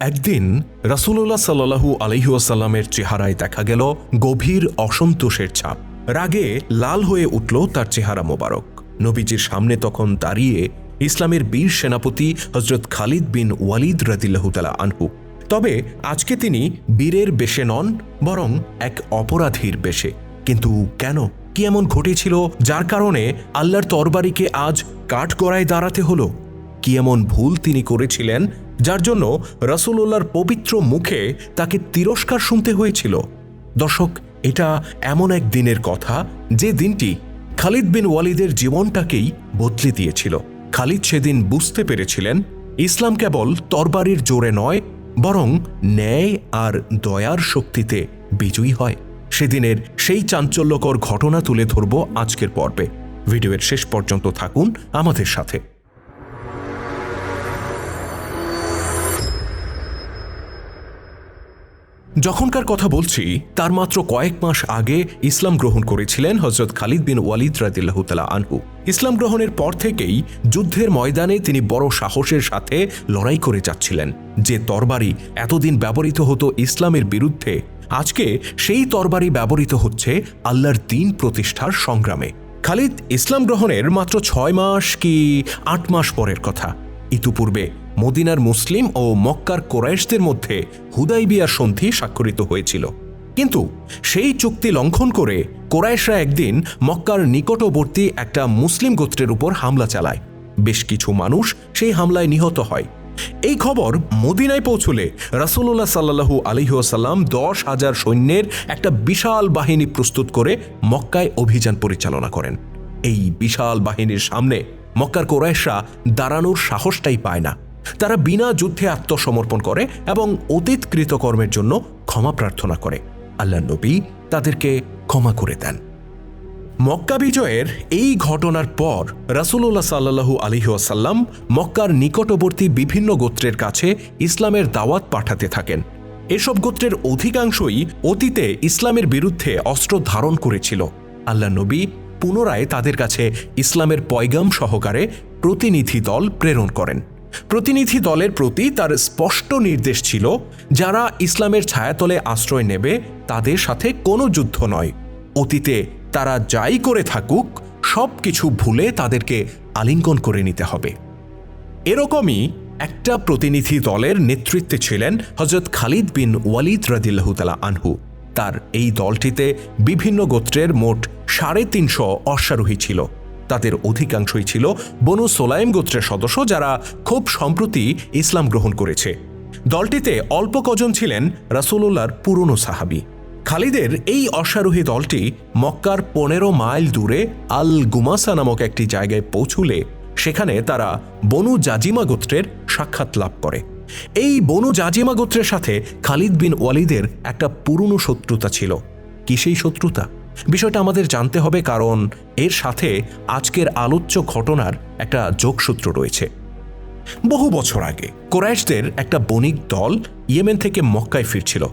একদিন রাসুল্লাহ সাল্লাহু আলহিউসাল্লামের চেহারায় দেখা গেল গভীর অসন্তোষের ছাপ। রাগে লাল হয়ে উঠল তার চেহারা মোবারক। নবীজির সামনে তখন দাঁড়িয়ে ইসলামের বীর সেনাপতি হজরত খালিদ বিন ওয়ালিদ রাদিল্লাহুতালা আনহু। তবে আজকে তিনি বীরের বেশে নন, বরং এক অপরাধীর বেশে। কিন্তু কেন? কি এমন ঘটেছিল যার কারণে আল্লাহর তরবারিকে আজ কাঠগড়ায় দাঁড়াতে হলো? কি এমন ভুল তিনি করেছিলেন যার জন্য রসুল্লাহর পবিত্র মুখে তাকে তিরস্কার শুনতে হয়েছিল। দর্শক, এটা এমন এক দিনের কথা যে দিনটি খালিদ বিন ওয়ালিদের জীবনটাকেই বদলে দিয়েছিল। খালিদ সেদিন বুঝতে পেরেছিলেন, ইসলাম কেবল তরবারির জোরে নয়, বরং ন্যায় আর দয়ার শক্তিতে বিজয়ী হয়। সেদিনের সেই চাঞ্চল্যকর ঘটনা তুলে ধরব আজকের পর্বে। ভিডিওর শেষ পর্যন্ত থাকুন আমাদের সাথে। যখনকার কথা বলছি, তার মাত্র কয়েক মাস আগে ইসলাম গ্রহণ করেছিলেন হজরত খালিদ বিন ওয়ালিদ রাদিল্লাহতালা আনহু। ইসলাম গ্রহণের পর থেকেই যুদ্ধের ময়দানে তিনি বড় সাহসের সাথে লড়াই করে যাচ্ছিলেন। যে তরবারি এতদিন ব্যবহৃত হতো ইসলামের বিরুদ্ধে, আজকে সেই তরবারি ব্যবহৃত হচ্ছে আল্লাহর দিন প্রতিষ্ঠার সংগ্রামে। খালিদ ইসলাম গ্রহণের মাত্র ছয় মাস কি আট মাস পরের কথা। ইতুপূর্বে মদিনার মুসলিম ও মক্কার কোরাইশদের মধ্যে হুদাইবিয়ার সন্ধি স্বাক্ষরিত হয়েছিল। কিন্তু সেই চুক্তি লঙ্ঘন করে কোরাইশরা একদিন মক্কার নিকটবর্তী একটা মুসলিম গোত্রের উপর হামলা চালায়। বেশ কিছু মানুষ সেই হামলায় নিহত হয়। এই খবর মদিনায় পৌঁছলে রাসুল্লাহ সাল্লাহু আলিহাসাল্লাম দশ হাজার সৈন্যের একটা বিশাল বাহিনী প্রস্তুত করে মক্কায় অভিযান পরিচালনা করেন। এই বিশাল বাহিনীর সামনে মক্কার কোরাইশরা দাঁড়ানোর সাহসটাই পায় না। তারা বিনা যুদ্ধে আত্মসমর্পণ করে এবং অতীত কৃতকর্মের জন্য ক্ষমা প্রার্থনা করে। আল্লাহ নবী তাদেরকে ক্ষমা করে দেন। মক্কা বিজয়ের এই ঘটনার পর রাসুল্লাহ সাল্লাহু আলিহাসাল্লাম মক্কার নিকটবর্তী বিভিন্ন গোত্রের কাছে ইসলামের দাওয়াত পাঠাতে থাকেন। এসব গোত্রের অধিকাংশই অতীতে ইসলামের বিরুদ্ধে অস্ত্র ধারণ করেছিল। আল্লাহ নবী পুনরায় তাদের কাছে ইসলামের পয়গাম সহকারে প্রতিনিধি দল প্রেরণ করেন। প্রতিনিধি দলের প্রতি তার স্পষ্ট নির্দেশ ছিল, যারা ইসলামের ছায়াতলে আশ্রয় নেবে, তাদের সাথে কোনো যুদ্ধ নয়। অতীতে তারা যাই করে থাকুক সব কিছু ভুলে তাদেরকে আলিঙ্গন করে নিতে হবে। এরকমই একটা প্রতিনিধি দলের নেতৃত্বে ছিলেন হজরত খালিদ বিন ওয়ালিদ রাদিল্লাহুতালা আনহু। তার এই দলটিতে বিভিন্ন গোত্রের মোট সাড়ে তিনশো অশ্বারোহী ছিল। তাদের অধিকাংশই ছিল বনু সোলাইম গোত্রের সদস্য যারা খুব সম্প্রতি ইসলাম গ্রহণ করেছে। দলটিতে অল্প কজন ছিলেন রাসুলুল্লাহর পুরনো সাহাবি। খালিদের এই অশ্বারোহী দলটি মক্কার পনেরো মাইল দূরে আল গুমাসা নামক একটি জায়গায় পৌঁছুলে সেখানে তারা বনু জাজিমা গোত্রের সাক্ষাৎ লাভ করে। এই বনু জাজিমা গোত্রের সাথে খালিদ বিন ওয়ালিদের একটা পুরনো শত্রুতা ছিল। কি সেই শত্রুতা? বিষয়টা আমাদের জানতে হবে কারণ এর সাথে আজকের আলোচ্য ঘটনার একটা যোগসূত্র রয়েছে। বহু বছর আগে কোরাইশদের একটা বণিক দল ইয়েমেন থেকে মক্কায় ফিরছিল।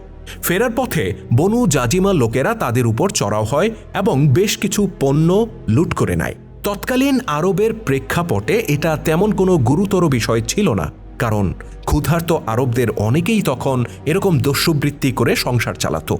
ফেরার পথে বনু জাজিমা লোকেরা তাদের উপর চড়াও হয় এবং বেশ কিছু পণ্য লুট করে নেয়। তৎকালীন আরবের প্রেক্ষাপটে এটা তেমন কোনো গুরুতর বিষয় ছিল না, কারণ ক্ষুধার্ত আরবদের অনেকেই তখন এরকম দস্যুবৃত্তি করে সংসার চালাতো।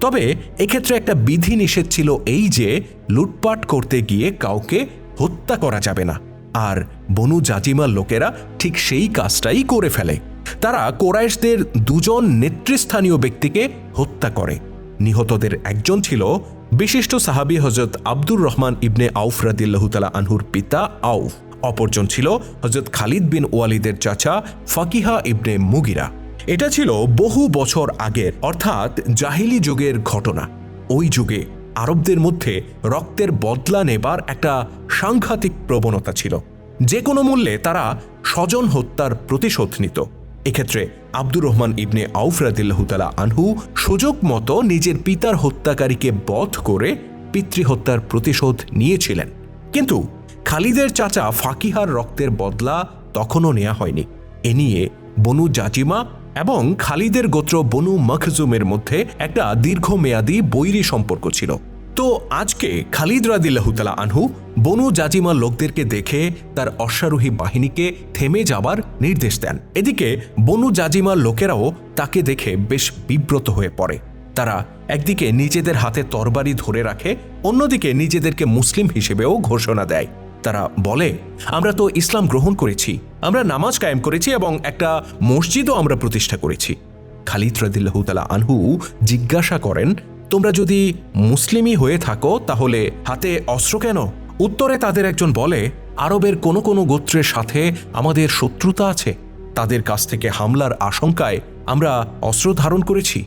তবে এক্ষেত্রে একটা বিধি নিষেধ ছিল এই যে লুটপাট করতে গিয়ে কাউকে হত্যা করা যাবে না। আর বনু জাজিমার লোকেরা ঠিক সেই কাজটাই করে ফেলে। তারা কোরাইশদের দুজন নেতৃস্থানীয় ব্যক্তিকে হত্যা করে। নিহতদের একজন ছিল বিশিষ্ট সাহাবি হজরত আব্দুর রহমান ইবনে আউফ রাদিল্লাহুতালা আনহুর পিতা আউফ। অপরজন ছিল হজরত খালিদ বিন ওয়ালিদের চাচা ফাকিহা ইবনে মুগিরা। এটা ছিল বহু বছর আগের, অর্থাৎ জাহিলি যুগের ঘটনা। ওই যুগে আরবদের মধ্যে রক্তের বদলা নেবার একটা সাংঘাতিক প্রবণতা ছিল। যে কোনো মূল্যে তারা স্বজন হত্যার প্রতিশোধ নিত। এক্ষেত্রে আব্দুর রহমান ইবনে আউফরাদিল্লাহতালা আনহু সুযোগ মতো নিজের পিতার হত্যাকারীকে বধ করে পিতৃহত্যার প্রতিশোধ নিয়েছিলেন। কিন্তু খালিদের চাচা ফাকিহার রক্তের বদলা তখনও নেওয়া হয়নি। এ নিয়ে বনু জাজিমা এবং খালিদের গোত্র বনু মখজুমের মধ্যে একটা দীর্ঘমেয়াদী বৈরী সম্পর্ক ছিল। তো আজকে খালিদ রাদিল্লাহুতালা আনহু বনু জাজিমা লোকদেরকে দেখে তার অশ্বারোহী বাহিনীকে থেমে যাবার নির্দেশ দেন। এদিকে বনু জাজিমা লোকেরাও তাকে দেখে বেশ বিব্রত হয়ে পড়ে। তারা একদিকে নিজেদের হাতে তরবারি ধরে রাখে, অন্যদিকে নিজেদেরকে মুসলিম হিসেবেও ঘোষণা দেয়। তারা বলে, আমরা তো ইসলাম গ্রহণ করেছি। আমরা নামাজ কায়েম করেছি এবং একটা মসজিদও আমরা প্রতিষ্ঠা করেছি। খালিদ রদিল্লাহুতালা আনহু জিজ্ঞাসা করেন, তোমরা যদি মুসলিমই হয়ে থাকো, তাহলে হাতে অস্ত্র কেন? উত্তরে তাদের একজন বলে, আরবের কোনো কোনো গোত্রের সাথে আমাদের শত্রুতা আছে। তাদের কাছ থেকে হামলার আশঙ্কায় আমরা অস্ত্র ধারণ করেছি।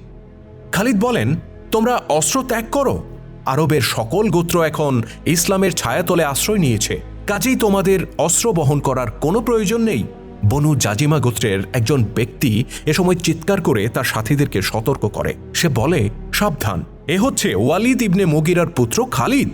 খালিদ বলেন, তোমরা অস্ত্র ত্যাগ করো। আরবের সকল গোত্র এখন ইসলামের ছায়াতলে আশ্রয় নিয়েছে। কাজেই তোমাদের অস্ত্র বহন করার কোনো প্রয়োজন নেই। বনু জাজিমা গোত্রের একজন ব্যক্তি এ সময় চিৎকার করে তার সাথীদেরকে সতর্ক করে। সে বলে, সাবধান, এ হচ্ছে ওয়ালিদ ইবনে মগিরার পুত্র খালিদ।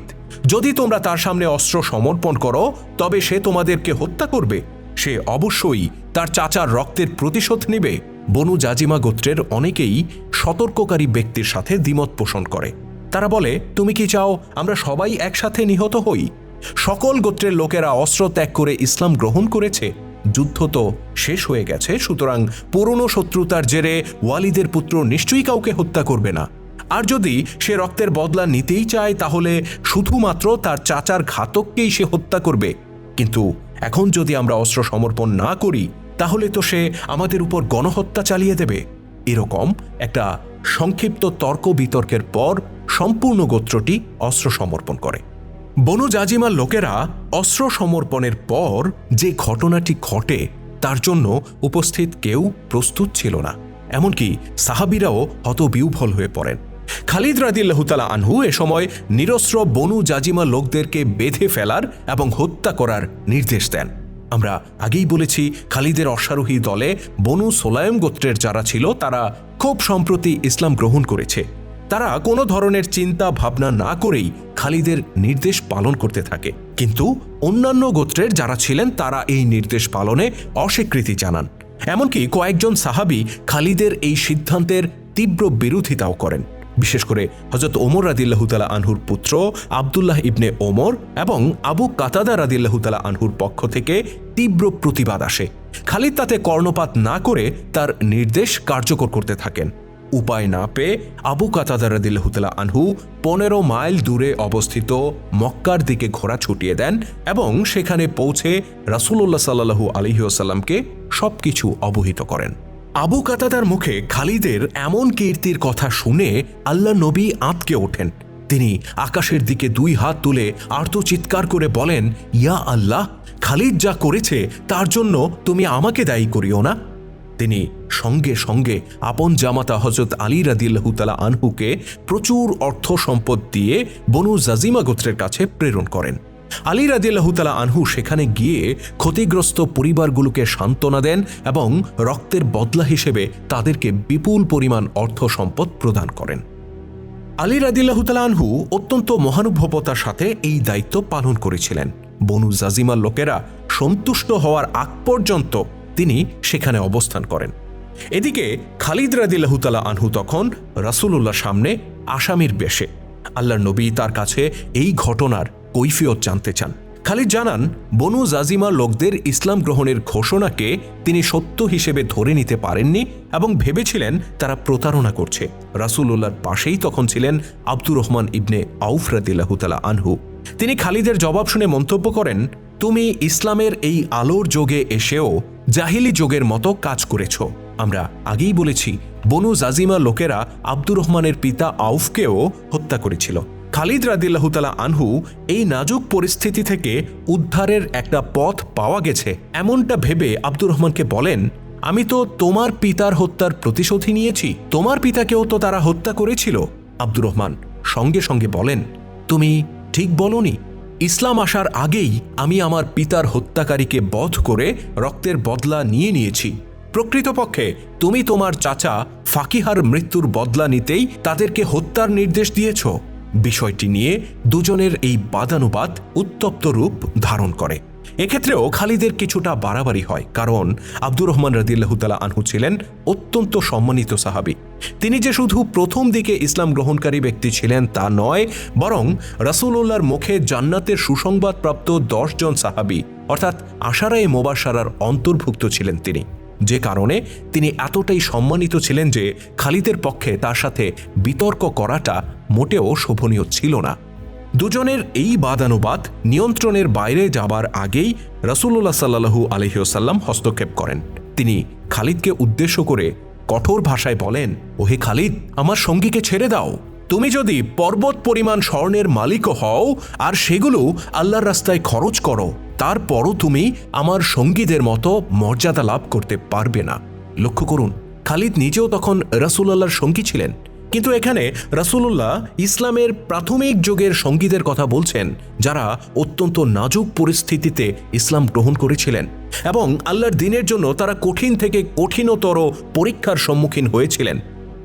যদি তোমরা তার সামনে অস্ত্র সমর্পণ করো, তবে সে তোমাদেরকে হত্যা করবে। সে অবশ্যই তার চাচার রক্তের প্রতিশোধ নেবে। বনু জাজিমা গোত্রের অনেকেই সতর্ককারী ব্যক্তির সাথে দ্বিমত পোষণ করে। তারা বলে, তুমি কি চাও আমরা সবাই একসাথে নিহত হই? সকল গোত্রের লোকেরা অস্ত্র ত্যাগ করে ইসলাম গ্রহণ করেছে। যুদ্ধ তো শেষ হয়ে গেছে, সুতরাং পুরনো শত্রুতার জেরে ওয়ালিদের পুত্র নিশ্চয়ই কাউকে হত্যা করবে না। আর যদি সে রক্তের বদলা নিতেই চায়, তাহলে শুধুমাত্র তার চাচার ঘাতককেই সে হত্যা করবে। কিন্তু এখন যদি আমরা অস্ত্র সমর্পণ না করি, তাহলে তো সে আমাদের উপর গণহত্যা চালিয়ে দেবে। এরকম একটা সংক্ষিপ্ত তর্ক বিতর্কের পর সম্পূর্ণ গোত্রটি অস্ত্র সমর্পণ করে। বনু জাজিমার লোকেরা অস্ত্র সমর্পণের পর যে ঘটনাটি ঘটে, তার জন্য উপস্থিত কেউ প্রস্তুত ছিল না। এমনকি সাহাবিরাও হতবিউভল হয়ে পড়েন। খালিদ রাদিল্লাহুতালা আনহু এ সময় নিরস্ত্র বনু জাজিমা লোকদেরকে বেঁধে ফেলার এবং হত্যা করার নির্দেশ দেন। আমরা আগেই বলেছি, খালিদের অশ্বারোহী দলে বনু সোলায়ম গোত্রের যারা ছিল, তারা খুব সম্প্রতি ইসলাম গ্রহণ করেছে। তারা কোনো ধরনের চিন্তা, ভাবনা না করেই খালিদের নির্দেশ পালন করতে থাকে। কিন্তু অন্যান্য গোত্রের যারা ছিলেন, তারা এই নির্দেশ পালনে অস্বীকৃতি জানান। এমনকি কয়েকজন সাহাবি খালিদের এই সিদ্ধান্তের তীব্র বিরোধিতাও করেন। বিশেষ করে হজরত ওমর রাদিল্লাহুতালা আনহুর পুত্র আবদুল্লাহ ইবনে ওমর এবং আবু কাতাদা রাদিল্লাহুতালা আনহুর পক্ষ থেকে তীব্র প্রতিবাদ আসে। খালিদ তাতে কর্ণপাত না করে তার নির্দেশ কার্যকর করতে থাকেন। উপায় না পেয়ে আবু কাতাদা রাদিল্লাহুতালা আনহু পনেরো মাইল দূরে অবস্থিত মক্কার দিকে ঘোড়া ছুটিয়ে দেন এবং সেখানে পৌঁছে রাসুল্লাহ সাল্লাহু আলহিউসাল্লামকে সবকিছু অবহিত করেন। আবু কাতাদার মুখে খালিদের এমন কীর্তির কথা শুনে আল্লাহ নবী আঁতকে ওঠেন। তিনি আকাশের দিকে দুই হাত তুলে আর্ত চিৎকার করে বলেন, ইয়া আল্লাহ, খালিদ যা করেছে তার জন্য তুমি আমাকে দায়ী করিও না? তিনি সঙ্গে সঙ্গে আপন জামাতা হজরত আলী রাদিল্লাহুতালা আনহুকে প্রচুর অর্থ সম্পদ দিয়ে বনু জাজিমা গোত্রের কাছে প্রেরণ করেন। আলী রাদিল্লাহুতালা আনহু সেখানে গিয়ে ক্ষতিগ্রস্ত পরিবারগুলোকে সান্ত্বনা দেন এবং রক্তের বদলা হিসেবে তাদেরকে বিপুল পরিমাণ অর্থ সম্পদ প্রদান করেন। আলী রাদিল্লাহুতালা আনহু অত্যন্ত মহানুভবতার সাথে এই দায়িত্ব পালন করেছিলেন। বনু জাজিমার লোকেরা সন্তুষ্ট হওয়ার আগ পর্যন্ত তিনি সেখানে অবস্থান করেন। এদিকে খালিদ রাদিল্লাহুতালা আনহু তখন রাসুলুল্লাহ সামনে আসামির বেশে। আল্লাহ নবী তার কাছে এই ঘটনার কৈফিয়ত জানতে চান। খালিদ জানান, বনু জাজিমা লোকদের ইসলাম গ্রহণের ঘোষণাকে তিনি সত্য হিসেবে ধরে নিতে পারেননি এবং ভেবেছিলেন তারা প্রতারণা করছে। রাসুলুল্লাহর পাশেই তখন ছিলেন আব্দুর রহমান ইবনে আউফ রাদিল্লাহুতালা আনহু। তিনি খালিদের জবাব শুনে মন্তব্য করেন, তুমি ইসলামের এই আলোর যোগে এসেও জাহিলি যোগের মতো কাজ করেছ। আমরা আগেই বলেছি, বনু জাজিমা লোকেরা আব্দুর রহমানের পিতা আউফকেও হত্যা করেছিল। খালিদ রাদিল্লাহুতালা আনহু এই নাজুক পরিস্থিতি থেকে উদ্ধারের একটা পথ পাওয়া গেছে। এমনটা ভেবে আব্দুর রহমানকে বলেন, আমি তো তোমার পিতার হত্যার প্রতিশোধই নিয়েছি। তোমার পিতাকেও তো তারা হত্যা করেছিল। আব্দুর রহমান সঙ্গে সঙ্গে বলেন, তুমি ঠিক বলনি। ইসলাম আসার আগেই আমি আমার পিতার হত্যাকারীকে বধ করে রক্তের বদলা নিয়ে নিয়েছি। প্রকৃতপক্ষে তুমি তোমার চাচা ফাকিহার মৃত্যুর বদলা নিতেই তাদেরকে হত্যার নির্দেশ দিয়েছ। বিষয়টি নিয়ে দুজনের এই বাদানুবাদ উত্তপ্ত রূপ ধারণ করে। এক্ষেত্রেও খালিদের কিছুটা বাড়াবাড়ি হয়, কারণ আব্দুর রহমান রাদিল্লাহ তালা আনহু ছিলেন অত্যন্ত সম্মানিত সাহাবি। তিনি যে শুধু প্রথম দিকে ইসলাম গ্রহণকারী ব্যক্তি ছিলেন তা নয়, বরং রাসূলুল্লাহর মুখে জান্নাতের সুসংবাদপ্রাপ্ত দশজন জন সাহাবি, অর্থাৎ আশারায়ে মোবাসারার অন্তর্ভুক্ত ছিলেন তিনি। যে কারণে তিনি এতটাই সম্মানিত ছিলেন যে খালিদের পক্ষে তার সাথে বিতর্ক করাটা মোটেও শোভনীয় ছিল না। দুজনের এই বাদানুবাদ নিয়ন্ত্রণের বাইরে যাবার আগেই রাসূলুল্লাহ সাল্লাহু আলহিউসাল্লাম হস্তক্ষেপ করেন। তিনি খালিদকে উদ্দেশ্য করে কঠোর ভাষায় বলেন, ওহে খালিদ, আমার সঙ্গীকে ছেড়ে দাও। তুমি যদি পর্বত পরিমাণ স্বর্ণের মালিকও হও, আর সেগুলো আল্লাহর রাস্তায় খরচ করো, তারপরও তুমি আমার সঙ্গীদের মতো মর্যাদা লাভ করতে পারবে না। লক্ষ্য করুন, খালিদ নিজেও তখন রাসূলুল্লাহর সঙ্গী ছিলেন। কিন্তু এখানে রাসূলুল্লাহ ইসলামের প্রাথমিক যুগের সঙ্গীদের কথা বলছেন, যারা অত্যন্ত নাজুক পরিস্থিতিতে ইসলাম গ্রহণ করেছিলেন। এবং আল্লাহর দিনের জন্য তারা কঠিন থেকে কঠিনতর পরীক্ষার সম্মুখীন হয়েছিলেন।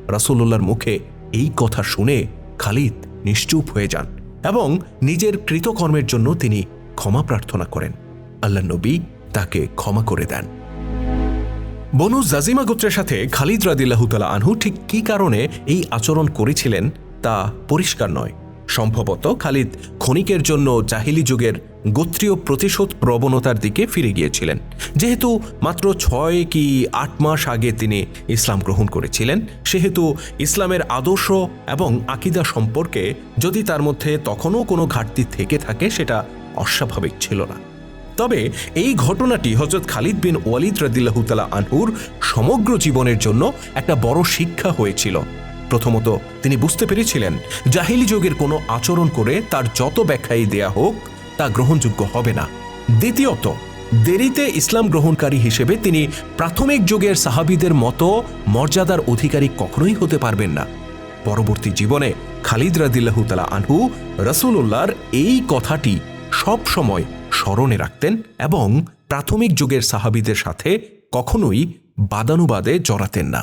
রাসূলুল্লাহর মুখে এই কথা শুনে খালিদ নিশ্চুপ হয়ে যান এবং নিজের কৃতকর্মের জন্য তিনি ক্ষমা প্রার্থনা করেন। আল্লাহ নবী তাকে ক্ষমা করে দেন। বনু জাজিমা গোত্রের সাথে খালিদ রাদিল্লাহতালা আনহু ঠিক কী কারণে এই আচরণ করেছিলেন তা পরিষ্কার নয়। সম্ভবত খালিদ ক্ষণিকের জন্য জাহিলি যুগের গোত্রীয় প্রতিশোধ প্রবণতার দিকে ফিরে গিয়েছিলেন। যেহেতু মাত্র ছয় কি আট মাস আগে তিনি ইসলাম গ্রহণ করেছিলেন, সেহেতু ইসলামের আদর্শ এবং আকিদা সম্পর্কে যদি তার মধ্যে তখনও কোনো ঘাটতি থেকে থাকে, সেটা অস্বাভাবিক ছিল না। তবে এই ঘটনাটি হজরত খালিদ বিন ওয়ালিদ রাদিল্লাহুতালা আনহুর সমগ্র জীবনের জন্য একটা বড় শিক্ষা হয়েছিল। প্রথমত, তিনি বুঝতে পেরেছিলেন, জাহিলি যুগের কোনো আচরণ করে তার যত ব্যাখ্যাই দেয়া হোক, তা গ্রহণযোগ্য হবে না। দ্বিতীয়ত, দেরিতে ইসলাম গ্রহণকারী হিসেবে তিনি প্রাথমিক যুগের সাহাবিদের মতো মর্যাদার অধিকারী কখনোই হতে পারবেন না। পরবর্তী জীবনে খালিদ রাদিল্লাহুতালা আনহু রসুল্লাহর এই কথাটি সব সময় স্মরণে রাখতেন এবং প্রাথমিক যুগের সাহাবিদের সাথে কখনোই বাদানুবাদে জড়াতেন না।